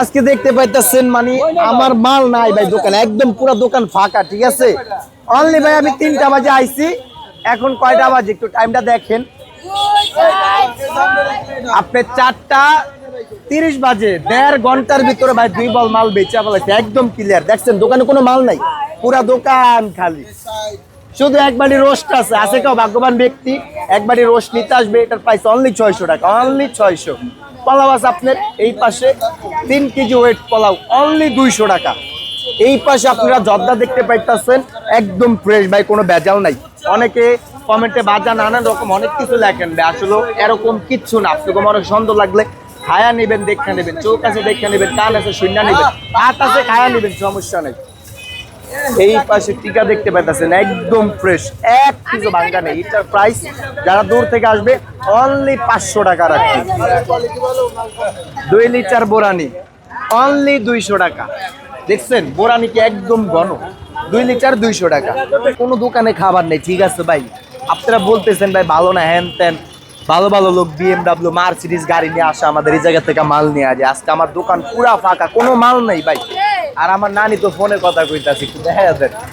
আজকে দেখতে পাইতেছেন মানে আমার মাল নাই ভাই দোকানে একদম পুরো দোকান ফাঁকা ঠিক আছে? অনলি ভাই আমি তিনটা বাজে আইছি এখন কয়টা বাজে একটু টাইমটা দেখেন। আপনি চারটা তিরিশ বাজে দেড় ঘণ্টার ভিতরে ভাই দুই বল মাল বেচা ফেলাইছে একদম ক্লিয়ার দেখছেন দোকানে কোনো মাল নাই পুরা দোকান খালি। শুধু একবারই রোস্ট আছে আছে কেউ ভাগ্যবান ব্যক্তি একবারই রোস্ট নিতে আসবে এটার প্রাইস অনলি ছয়শো টাকা অনলি ছয়শো। পোলাও আছে আপনার, এই পাশে তিন কেজি ওয়েট পোলাও অনলি দুইশো টাকা। এই পাশে আপনারা জর্দা দেখতে পাইতেছেন, একদম ফ্রেশ ভাই, কোনো ভেজাল নাই। অনেকে কমেন্টে বাজা নানান রকম অনেক কিছু লেখেন, ভাই, আসলে এরকম কিচ্ছু না। আপনাকে অনেক সুন্দর লাগলে খায়া নেবেন, দেখে নেবেন, চোখ আছে, দেখে নেবেন, কান আছে শূন্য নেবেন, হাত আছে, খায়া নেবেন, সমস্যা নেই। এই পাশে টিকা দেখতে পাইতেছেন, একদম ফ্রেশ এক কিছু ভাঙ্গা নেই। এটার প্রাইস যারা দূর থেকে আসবে অনলি পাঁচশো টাকা রাখবে দুই লিটার বোরানি অনলি দুইশো টাকা। দেখছেন, বোরানি কি একদম ঘন। দুই লিটার দুইশো টাকা। কোনো দোকানে খাবার নেই, ঠিক আছে ভাই? আপনারা বলতেছেন, ভাই, ভালো না, হ্যান ত্যান। ভালো ভালো লোক বিএমডাব্লিউ মার্সিডিজ গাড়ি নিয়ে আসা, আমাদের এই জায়গা থেকে মাল নিয়ে আসে। আজকে আমার দোকান পুরা ফাঁকা, কোনো মাল নেই ভাই। আর আমার নানি তো ফোনে কথা কইতাছি একটু দেখা যাবে